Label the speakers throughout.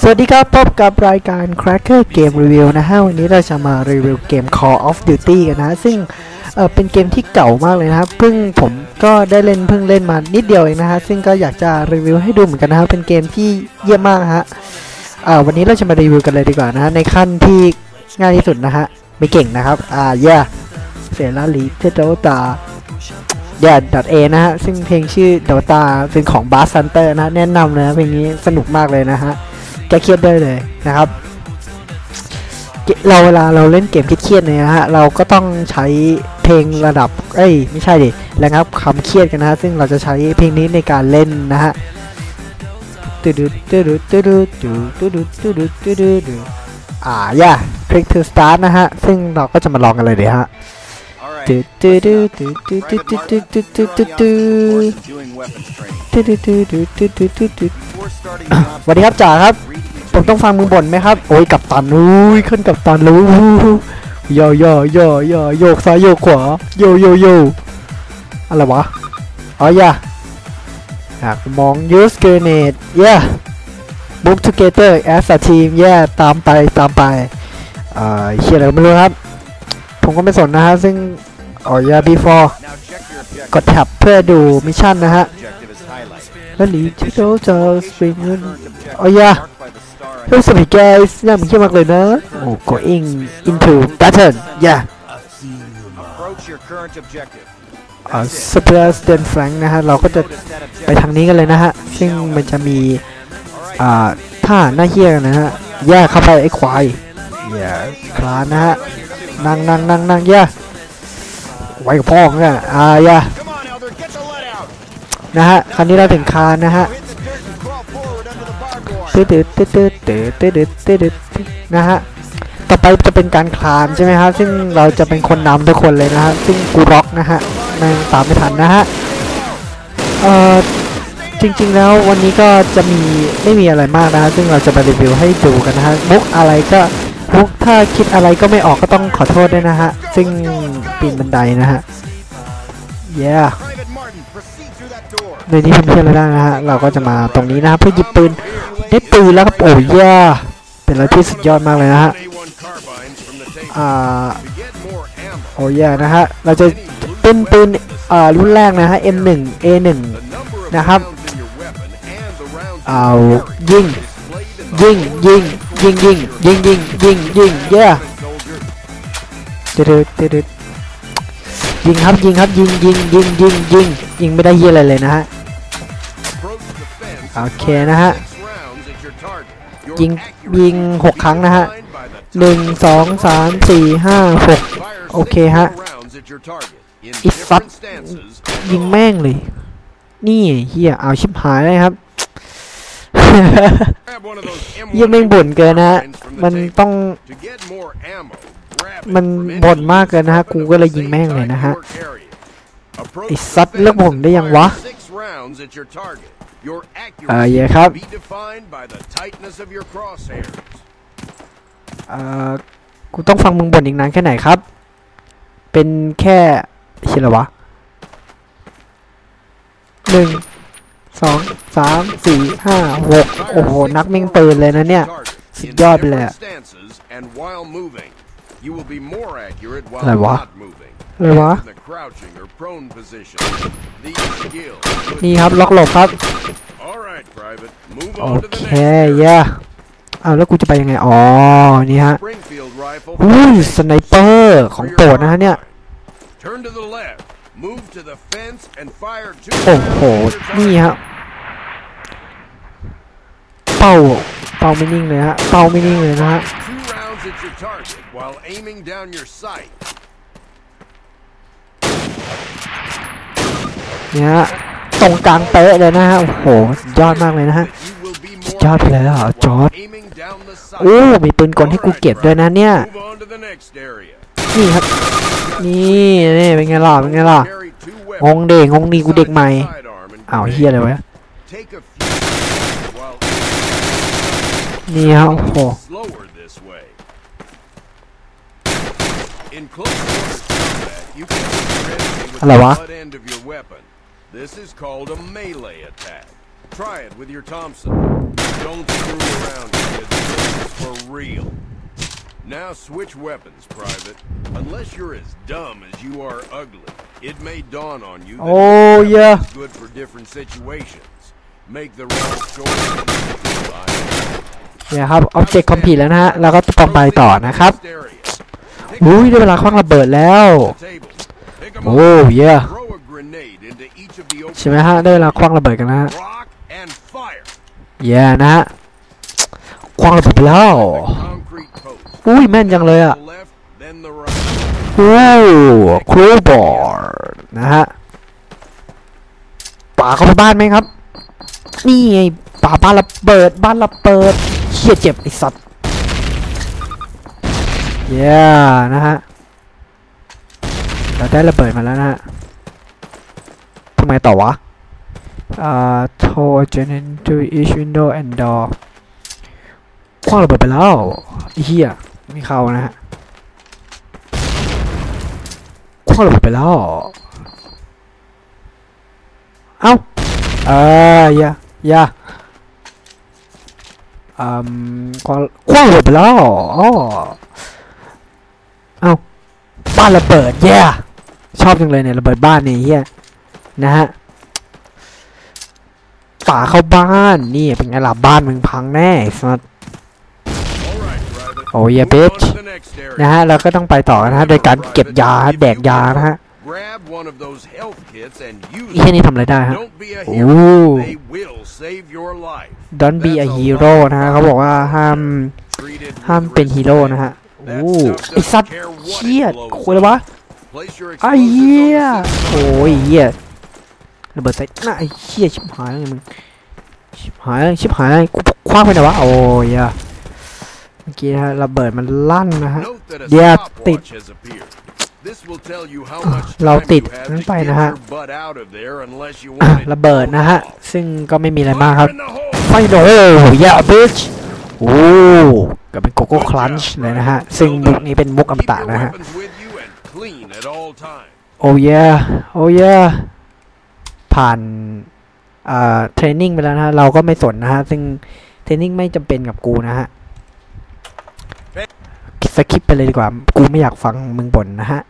Speaker 1: สวัสดีครับ พบกับรายการ Cracker Game Review นะฮะ วันนี้เราจะมารีวิวเกม Call of Duty กันนะ ซึ่งเเป็นเกมที่เก่ามากเลยนะครับ เพิ่งผมก็ได้เล่นเพิ่งเล่นมานิดเดียวเองนะฮะ ซึ่งก็อยากจะรีวิวให้ดูเหมือนกันนะครับเป็นเกมที่เยี่ยมมากฮะวันนี้เราจะมารีวิวกันเลยดีกว่านะฮะ ในขั้นที่ง่ายที่สุดนะฮะ ไม่เก่งนะครับ อ่าเย่เซราลีเทโตตาเย่ดเอนะฮะ ซึ่งเพลงชื่อ Dota เป็นของ Bass Hunter นะ แนะนำเลยนะเพลงนี้สนุกมากเลยนะฮะ ก้เครียดได้เลยนะครับ เราเวลาเราเล่นเกมเครียดเนี่ยนะฮะเราก็ต้องใช้เพลงระดับเอ้ยไม่ใช่ดิระงับความเครียดกันนะฮะซึ่งเราจะใช้เพลงนี้ในการเล่นนะฮะตูดูตูดูตูดูตูดูตูดูตูดูตูดูอ่าย่า click to start นะฮะ ซึ่งเราก็จะมาลองกันเลยดีฮะ
Speaker 2: All
Speaker 1: ตู
Speaker 2: right.
Speaker 1: ดูดูดูดูดูดูดูดูดูดูดู
Speaker 2: Course of doing weapons training.
Speaker 1: ดูดูดูดูดูดูดูดูสวัสดีครับจ่าครับ ผมต้องฟังมึงบ่นไหมครับ โอ้ยกับตันอุ้ยขึ้นกับตันรู้โยโยโยโยโยกซ้ายโยกขวาโยโยโยอะไรวะอ๋ออย่าอยากมอง use grenade yeah move together as a team yeah ตามไปตามไปเอ่อเฮียอะไรก็ไม่รู้ครับ ผมก็ไม่สนนะฮะซึ่ง อ๋อ yeah before
Speaker 2: Now check your objective.
Speaker 1: กดแท็บเพื่อดูมิชชั่นนะฮะ
Speaker 2: Objective is highlighted.
Speaker 1: แล้วหนีที่เขาจะสปริง
Speaker 2: Current objective
Speaker 1: Oh, yeah.
Speaker 2: marked by the star
Speaker 1: เฮ้ยสวัสดี guys น่ามันเขี้ยมากเลยนะโอ้ going into battle yeah
Speaker 2: Approach your current objective.
Speaker 1: อ่า suppress then flank นะฮะ เราก็จะ
Speaker 2: Notice that
Speaker 1: ไป
Speaker 2: objective.
Speaker 1: ทางนี้กันเลยนะฮะ ซึ่งมันจะมีอ่าท่าหน้าเฮี้ยกันนะฮะ แย่เข้าไปไอ้ควายแย่คลานนะฮะ นั่งนั่งนั่งนั่งแย่ ไว้กับพ่อเนี่อนอายะนะฮะ คราวนี้เราถึงคานนะฮะ
Speaker 2: เตื
Speaker 1: เตืเตืดตืดตืดตืดตืดนะฮะ ต่อไปจะเป็นการคลานใช่ไหมครับซึ่งเราจะเป็นคนนำทุกคนเลยนะฮะ ซึ่งกูร็อกนะฮะนางตามไม่ทันนะฮะ เอ่อ จริงๆแล้ววันนี้ก็จะมีไม่มีอะไรมากนะฮะ ซึ่งเราจะมารีวิวให้ดูกันนะฮะ มุกอะไรก็ มุกถ้าคิดอะไรก็ไม่ออกก็ต้องขอโทษด้วยนะฮะ ซึ่งปีนบันไดนะฮะ yeah
Speaker 2: Private Martin, proceed through that door.
Speaker 1: ในนี้ทำเพื่อนๆเรได้นะฮะ เราก็จะมาตรงนี้นะฮะเพื่อหยิบปืน ได้ปืนแล้วครับ โอ้ยย่เป็นอะไรที่สุดยอดมากเลยนะฮะ อ่า โอ้ยนะฮะ เราจะเป็นปืนอ่ารุ่นแรกนะฮะ M1 A1
Speaker 2: the number of
Speaker 1: Nahab.
Speaker 2: rounds in your weapon and the rounds
Speaker 1: เอายิง ยิงยิงยิงยิงยิงยิงยิงยิงเย้
Speaker 2: เตื
Speaker 1: อดเดือดยิงครับยิงครับยิงยิงยิงยิงยิงยิงไม่ได้เยี่อะไรเลยนะฮะโอเคนะฮะยิงยิงหกครั้งนะฮะหนึ่งสองสามสี่ห้าหก
Speaker 2: โอเคฮะ
Speaker 1: อีสัตยิงแม่งเลย นี่เฮียเอาชิบหายเลยครับ
Speaker 2: Grab one of those
Speaker 1: เยั
Speaker 2: ง
Speaker 1: ไม่บ่นเกินนะฮะ มันต้อง มันบ่นมากเกินนะฮะ กูก็เลยยิงแม่งเลยนะฮะไอ้ซัดเลือกผมได้ยังวะ เออเยครับ เออกูต้องฟังมึงบ่นอีกนานแค่ไหนครับ เป็นแค่ชิลวะหนึ่ง สองสามสี่ห้าหกโอ้โห นักแม่งปืนเลยนะเนี่ย สุดยอดไปเลยอะ
Speaker 2: stances and while moving. You will be more accurate while
Speaker 1: อะไรวะ
Speaker 2: not moving.
Speaker 1: อะไรวะ
Speaker 2: In the crouching or prone position. These skills. will-
Speaker 1: นี่ครับ ล็อกหลบครับ
Speaker 2: All right, private. Move
Speaker 1: โอ
Speaker 2: on to
Speaker 1: เค
Speaker 2: the next. area.
Speaker 1: เย่อ้าวแล้วกูจะไปยังไง อ๋อ นี่ฮะ
Speaker 2: Springfield rifle.
Speaker 1: อุ้ยสไนเปอร์ของโปรดนะฮะเนี่ย
Speaker 2: Turn to the left. Move to the fence and fire two
Speaker 1: โอ้โห
Speaker 2: rounds at your
Speaker 1: นี่
Speaker 2: target.
Speaker 1: ฮะ เป้าเป้าไม่นิ่งเลยฮะเป้าไม่นิ่งเลยนะฮะ
Speaker 2: while aiming down your sight.
Speaker 1: เนี่ยฮะตรงกลางเป๊ะเลยนะฮะ โอ้โหสุดยอดมากเลยนะฮะสุดยอดไปเลยเหรอจอร์ดโอ้มีปืนกลให้กูเก็บด้วยนะเนี่ย นี่ครับ นี่นี่เป็นไงล่ะเป็นไงล่ะ งงเด็กงงดีกูเด็กใหม่อ้าวเฮียอะไรวะ
Speaker 2: This is called a melee attack. Try it with your Thompson. Don't screw around, for real. Now switch weapons, Private. Unless you're as dumb as you are ugly, it may dawn on you that
Speaker 1: oh, yeah.
Speaker 2: good for different situations. Make the right choice and fine.
Speaker 1: เนี่ยครับออบเจกต์คอมพิวแล้วนะฮะแล้วก็ต้องไปต่อนะครับ
Speaker 2: Next area. Pick
Speaker 1: อุ้ยได้เวลาคว้างระเบิดแล้ว
Speaker 2: the table. Pick 'em
Speaker 1: โอ้
Speaker 2: up.
Speaker 1: เย่
Speaker 2: Throw a grenade into each of the
Speaker 1: ใช่ไหม
Speaker 2: open
Speaker 1: ฮะได้เวลาคว้างระเบิดกันนะฮะ
Speaker 2: rock and fire.
Speaker 1: เย่นะฮะคว้างระเบิดไปแล้ว
Speaker 2: The concrete post.
Speaker 1: อุ้ยแม่นจังเลยอะ
Speaker 2: The left, then the right.
Speaker 1: โอ้ครูบอร์นะฮะป่าเข้าไปบ้านไหมครับ นี่ไงป่าบ้านระเบิดบ้านระเบิด เชี่ยเจ็บไอสัตว์เย้นะฮะ เราได้ระเบิดมาแล้วนะฮะทำไมต่อวะอ่า torch into each window and door คว้างระเบิดไปแล้วเฮียไม่เข้านะฮะคว้างระเบิดไปแล้วเอ้าเอออย่าอย่า อืมคว้างควาระเบิดแล้วอ๋อเอาบ้านระเบิดแย่ชอบจังเลยเนี่ยระเบิดบ้านนี่เฮียนะฮะป่าเข้าบ้านนี่เป็นไงล่ะบ้านมึงพังแน่สัส
Speaker 2: All right, Private.
Speaker 1: Oh, yeah,
Speaker 2: Move on
Speaker 1: bitch.
Speaker 2: to the next area.
Speaker 1: นะฮะเราก็ต้องไปต่อนะฮะโดยการเก็บยาแดกยานะฮะ
Speaker 2: Grab one of those health kits and use
Speaker 1: ไอ้เฮีย
Speaker 2: it.
Speaker 1: นี่ทำอะไรได้ฮะ
Speaker 2: Don't be a
Speaker 1: โอ้
Speaker 2: hero. They will save your life.
Speaker 1: Don't be a hero นะฮะเขาบอกว่าห้าม
Speaker 2: Treat it
Speaker 1: ห้าม
Speaker 2: with
Speaker 1: เป็นฮีโร่
Speaker 2: respect.
Speaker 1: นะฮะโอ้
Speaker 2: That stuff
Speaker 1: ไอสัตว์
Speaker 2: doesn't care what
Speaker 1: เชี่ย
Speaker 2: it blows
Speaker 1: คุยเลยวะ
Speaker 2: Place your
Speaker 1: ไอ้
Speaker 2: explosives
Speaker 1: เหี้ย
Speaker 2: on the system.
Speaker 1: โอ้ยเหี้ยระเบิดใส่หน้าไอ้เหี้ยชิบหายเลยมึงชิบหายเลยชิบหายเลยกูคว้างไปไหนวะโอ้ยอะเมื่อกี้นะฮะระเบิดมันลั่นนะฮะ
Speaker 2: Note that a
Speaker 1: Yeah,
Speaker 2: stopwatch has appeared. This will tell you how much
Speaker 1: เรา
Speaker 2: time
Speaker 1: ติด
Speaker 2: you have
Speaker 1: นั้น
Speaker 2: to
Speaker 1: ไป
Speaker 2: get
Speaker 1: นะฮะ
Speaker 2: your butt out of there unless you
Speaker 1: อะ
Speaker 2: want it
Speaker 1: ระเบิดนะฮะ
Speaker 2: blown off.
Speaker 1: ซึ่งก็ไม่มีอะไรมากครับ
Speaker 2: Fire in the hole.
Speaker 1: ไฟโดยาบิชโอ้ก็เป็นโกโก้คลันช์เลยนะฮะ ซึ่งมุกนี้เป็นมุกอม
Speaker 2: Keep
Speaker 1: ตะ
Speaker 2: your
Speaker 1: นะฮะ
Speaker 2: weapons with you and clean at all times.
Speaker 1: โอ้ยโอ้ยผ่านอ่าเทรนนิ่งไปแล้วนะฮะ เราก็ไม่สนนะฮะ ซึ่งเทรนนิ่งไม่จำเป็นกับกูนะฮะสคิปไปเลยดีกว่า กูไม่อยากฟังมึงบ่นนะฮะ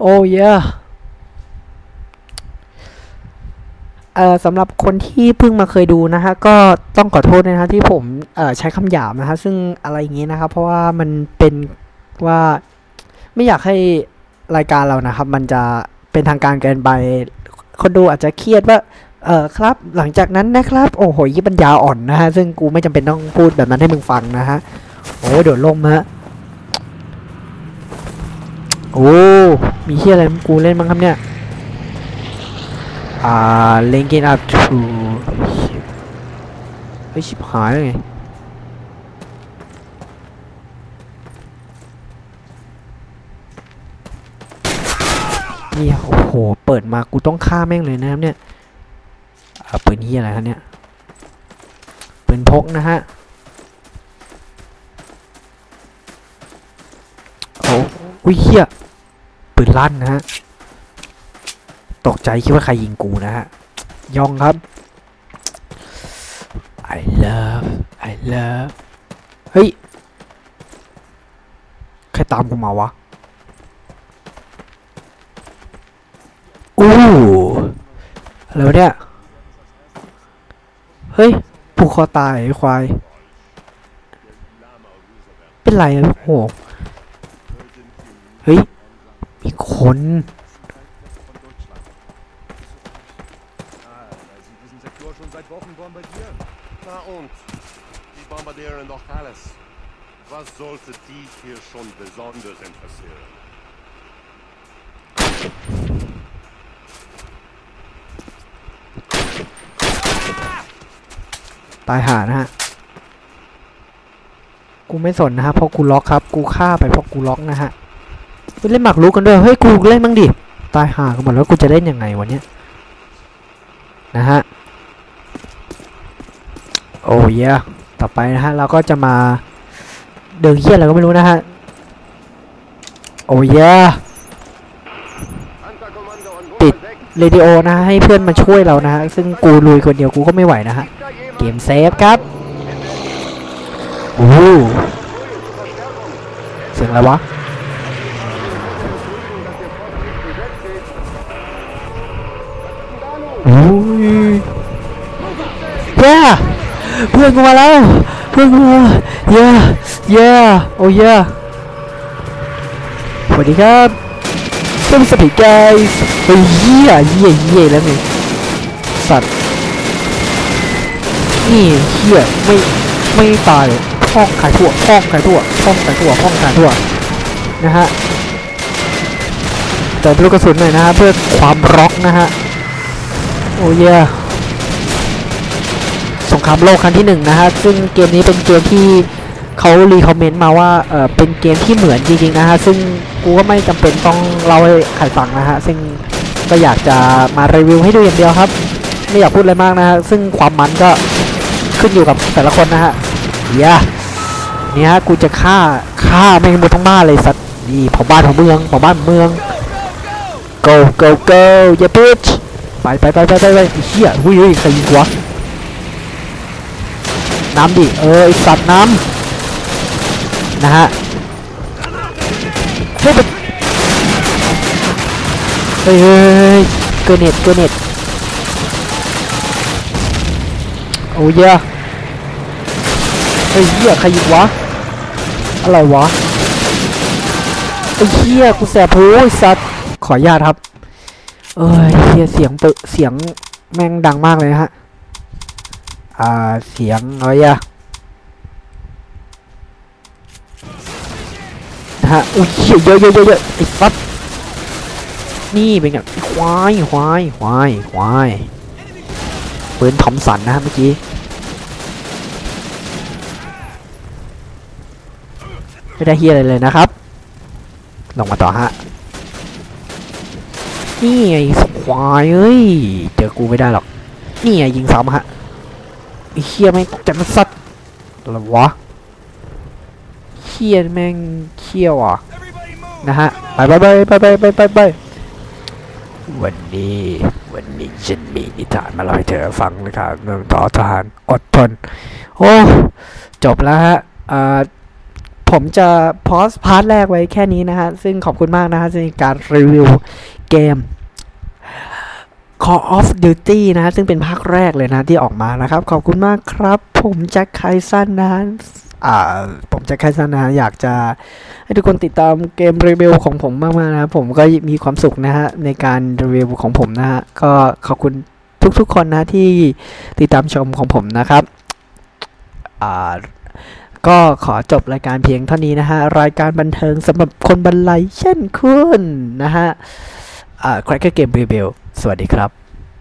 Speaker 1: โอ้ยเอ่อสำหรับคนที่เพิ่งมาเคยดูนะฮะก็ต้องขอโทษนะฮะที่ผมเอ่อใช้คำหยาบนะฮะซึ่งอะไรอย่างงี้นะครับเพราะว่ามันเป็นว่าไม่อยากให้รายการเรานะครับ มันจะเป็นทางการเกินไปคนดูอาจจะเครียดว่าเออครับ หลังจากนั้นนะครับ โอ้โหยี่ปัญญาอ่อนนะฮะ ซึ่งกูไม่จำเป็นต้องพูดแบบนั้นให้มึงฟังนะฮะ โอ้โดดล่มฮะ โอ้ มีเฮียอะไรกูเล่นบ้างครับเนี่ย อ่า linking up to เฮ้ยชิบหายเลยไงนี่โอ้โห เปิดมากูต้องฆ่าแม่งเลยนะครับเนี่ยอ่าปืนเฮียอะไรฮะเนี่ยปืนพกนะฮะ โอุ้ยเฮียปืนลั่นนะฮะ ตกใจคิดว่าใครยิงกูนะฮะ ยองครับ I love I love เฮ้ย ใครตามกูมาวะ อู้อะไรวะเนี่ย เฮ้ยผูกคอตายควาย เป็นไรอะโอ้โห
Speaker 2: besonders interessieren?
Speaker 1: ตายหานะฮะ กูไม่สนนะฮะเพราะกูล็อกครับ กูฆ่าไปเพราะกูล็อกนะฮะ ไปเล่นหมากรุกกันด้วย เฮ้ย กูเล่นบ้างดิ ตายหากันหมดแล้วกูจะเล่นยังไงวันนี้นะฮะ โอ้ยต่อไปนะฮะ เราก็จะมาเดินเฮียอะไรก็ไม่รู้นะฮะ โอ้ยปิดเรดิโอนะฮะให้เพื่อนมาช่วยเรานะฮะ ซึ่งกูลุยคนเดียวกูก็ไม่ไหวนะฮะ เกมเซฟครับโอ้เสียงอะไรวะ เย้เพื่อนกูมาแล้ว เพื่อนกูมาเย้เย้โอ้เย้สวัสดีครับเพื่อนสปีกไกส์เฮ้ยเหี้ยเหี้ยเหี้ยแล้วไงสัตว์นี่เหี้ยไม่ไม่ตายห้องขายทั่วห้องขายทั่วห้องขายทั่วห้องขายทั่วนะฮะเติมลูกกระสุนหน่อยนะฮะเพื่อความร็อกนะฮะ โอ้ยสงครามโลกครั้งที่หนึ่งนะฮะ ซึ่งเกมนี้เป็นเกมที่เขารีคอมเมนต์มาว่าเออเป็นเกมที่เหมือนจริงๆนะฮะ ซึ่งกูก็ไม่จำเป็นต้องเล่าให้ใครฟังนะฮะ ซึ่งก็อยากจะมารีวิวให้ดูอย่างเดียวครับ ไม่อยากพูดอะไรมากนะฮะ ซึ่งความมันก็ขึ้นอยู่กับแต่ละคนนะฮะเฮียเนี่ยฮะกูจะฆ่าฆ่าแม่งหมดทั้งบ้านเลยสัตว์นี่เผาบ้านของเมืองเผาบ้านเมือง go go go อย่า bitch ไปไปไปไปไปไปไอ้เฮียหุ้ยเฮ้ยใครยิงกูวน้ำดิ เออไอสัตว์น้ำนะฮะเฮ้ยเฮ้ยเฮ้ยเฮ้ยเกินเน็ตเกินเน็ตโอ้ยไอ้เหี้ยใครยิงวะ อะไรวะไอ้เหี้ยกูแสบหูไอ้สัตว์ขออนุญาตครับ เอ้ยเหี้ยเสียงเปนเสียงแม่งดังมากเลยฮะ อ่า เสียงอะไรอะนะฮะ อุ้ยเยอะเยอะเยอะเยอะไอ้สัตว์นี่เป็นไงควายควายควายควายปืนทอมสันนะฮะเมื่อกี้ไม่ได้เฮียอะไรเลยนะครับ ลงมาต่อฮะ นี่ไงควายเอ้ย เจอกูไม่ได้หรอก นี่ไงยิงซ้ำฮะเฮียแม่งจัดสัตว์อะไรวะเฮียแม่งเขี้ยวอะนะฮะ ไปไปไปไปไปไปไปวันนี้ วันนี้ฉันมีนิทานมาเล่าให้เธอฟังนะครับเรื่องต่อทหารอดทน โอ้ จบแล้วฮะอ่า ผมจะพอสพาร์ทแรกไว้แค่นี้นะฮะ ซึ่งขอบคุณมากนะฮะในการรีวิวเกม Call of Duty นะฮะ ซึ่งเป็นภาคแรกเลยนะที่ออกมานะครับ ขอบคุณมากครับ ผมแจ็คไคสันนะฮะอ่าผมแจ็คไคสันนะอยากจะให้ทุกคนติดตามเกมรีวิวของผมมากๆนะผมก็มีความสุขนะฮะในการรีวิวของผมนะฮะก็ขอบคุณทุกๆคนนะที่ติดตามชมของผมนะครับอ่า ก็ขอจบรายการเพียงเท่านี้นะฮะ รายการบันเทิงสำหรับคนบรรลัยเช่นคุณนะฮะ อ่า Cracker Game Review สวัสดีครับ